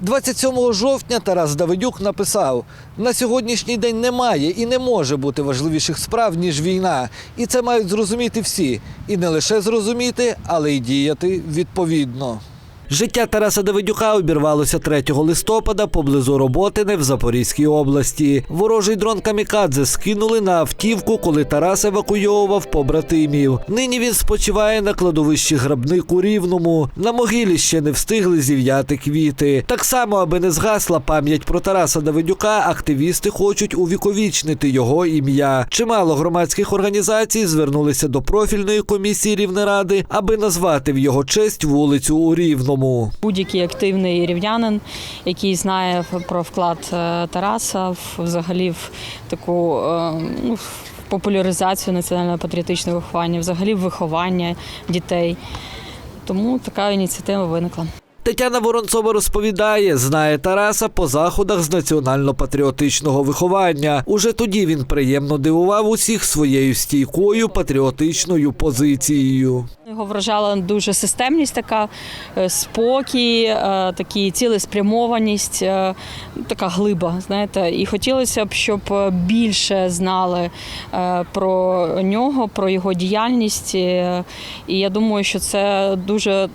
27 жовтня Тарас Давидюк написав: на сьогоднішній день немає і не може бути важливіших справ, ніж війна. І це мають зрозуміти всі. І не лише зрозуміти, але й діяти відповідно. Життя Тараса Давидюка обірвалося 3 листопада поблизу Роботине в Запорізькій області. Ворожий дрон Камікадзе скинули на автівку, коли Тарас евакуйовував побратимів. Нині він спочиває на кладовищі грабник у Рівному. На могилі ще не встигли зів'яти квіти. Так само, аби не згасла пам'ять про Тараса Давидюка, активісти хочуть увіковічнити його ім'я. Чимало громадських організацій звернулися до профільної комісії Рівнеради, аби назвати в його честь вулицю у Рівному. Будь-який активний рівнянин, який знає про вклад е, Тараса взагалі в таку е, ну, популяризацію національно-патріотичного виховання, взагалі виховання дітей. Тому така ініціатива виникла. Тетяна Воронцова розповідає, знає Тараса по заходах з національно-патріотичного виховання. Уже тоді він приємно дивував усіх своєю стійкою патріотичною позицією. Його вражала дуже системність, така е, спокій, е, такі цілеспрямованість, е, така глиба. Знаєте, і хотілося б, щоб більше знали про нього, про його діяльність. І я думаю, що це дуже.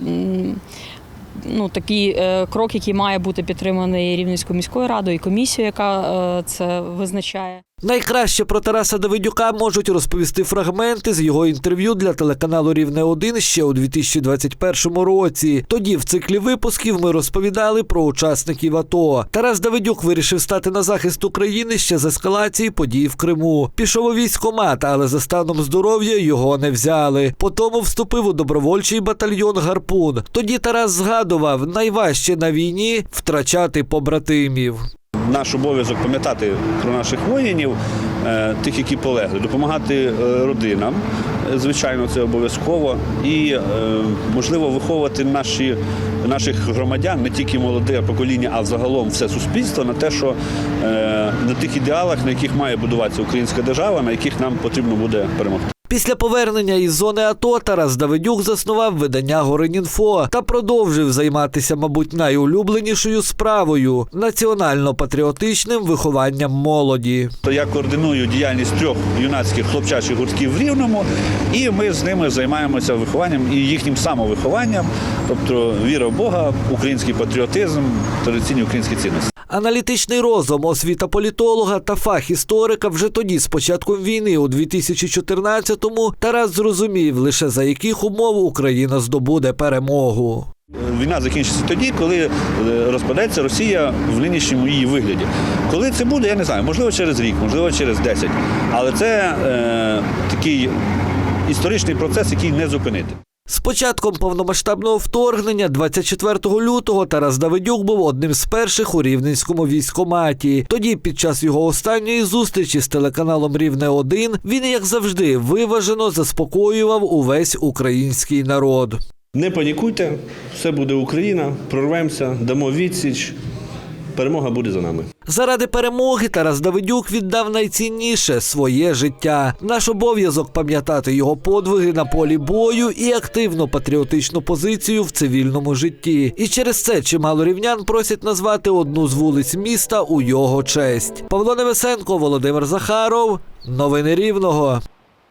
Ну, такий крок, який має бути підтриманий Рівненською міською радою і комісією, яка це визначає. Найкраще про Тараса Давидюка можуть розповісти фрагменти з його інтерв'ю для телеканалу Рівне 1 ще у 2021 році. Тоді в циклі випусків ми розповідали про учасників АТО. Тарас Давидюк вирішив стати на захист України ще з ескалації подій в Криму. Пішов у військкомат, але за станом здоров'я його не взяли. Потому вступив у добровольчий батальйон Гарпун. Тоді Тарас згадував, найважче на війні втрачати побратимів. Наш обов'язок пам'ятати про наших воїнів, е, тих, які полегли, допомагати е, родинам. е, Звичайно, це обов'язково. І можливо виховувати наші, наших громадян, не тільки молоде покоління, а взагалом все суспільство на те, що на тих ідеалах, на яких має будуватися українська держава, на яких нам потрібно буде перемогти. Після повернення із зони АТО Тарас Давидюк заснував видання Горинінфо та продовжив займатися, мабуть, найулюбленішою справою національно-патріотичним вихованням молоді. Я координую діяльність трьох юнацьких хлопчачих гуртків в Рівному, і ми з ними займаємося вихованням і їхнім самовихованням, тобто віра в Бога, український патріотизм, традиційні українські цінності. Аналітичний розум, освіта політолога та фах історика вже тоді, з початком війни у 2014-му, Тарас зрозумів, лише за яких умов Україна здобуде перемогу. Війна закінчиться тоді, коли е, розпадеться Росія в нинішньому її вигляді. Коли це буде, я не знаю, можливо, через рік, можливо, через 10. Але це е, такий історичний процес, який не зупинити. З початком повномасштабного вторгнення 24 лютого Тарас Давидюк був одним з перших у рівненському військкоматі. Тоді, під час його останньої зустрічі з телеканалом Рівне 1 він, як завжди, виважено заспокоював увесь український народ. Не панікуйте, все буде Україна, прорвемося, дамо відсіч. Перемога буде за нами. Заради перемоги Тарас Давидюк віддав найцінніше своє життя. Наш обов'язок пам'ятати його подвиги на полі бою і активну патріотичну позицію в цивільному житті. І через це чимало рівнян просять назвати одну з вулиць міста у його честь. Павло Невесенко, Володимир Захаров. Новини Рівного.